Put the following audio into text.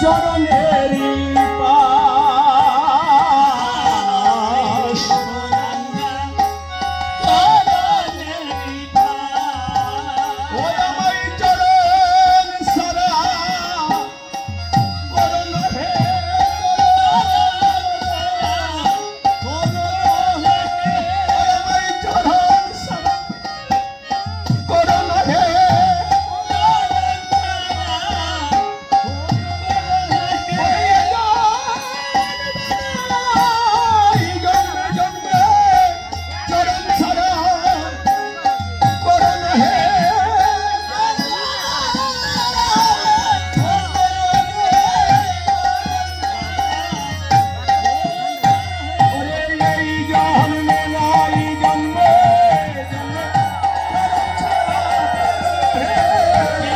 চরণেরি Yeah.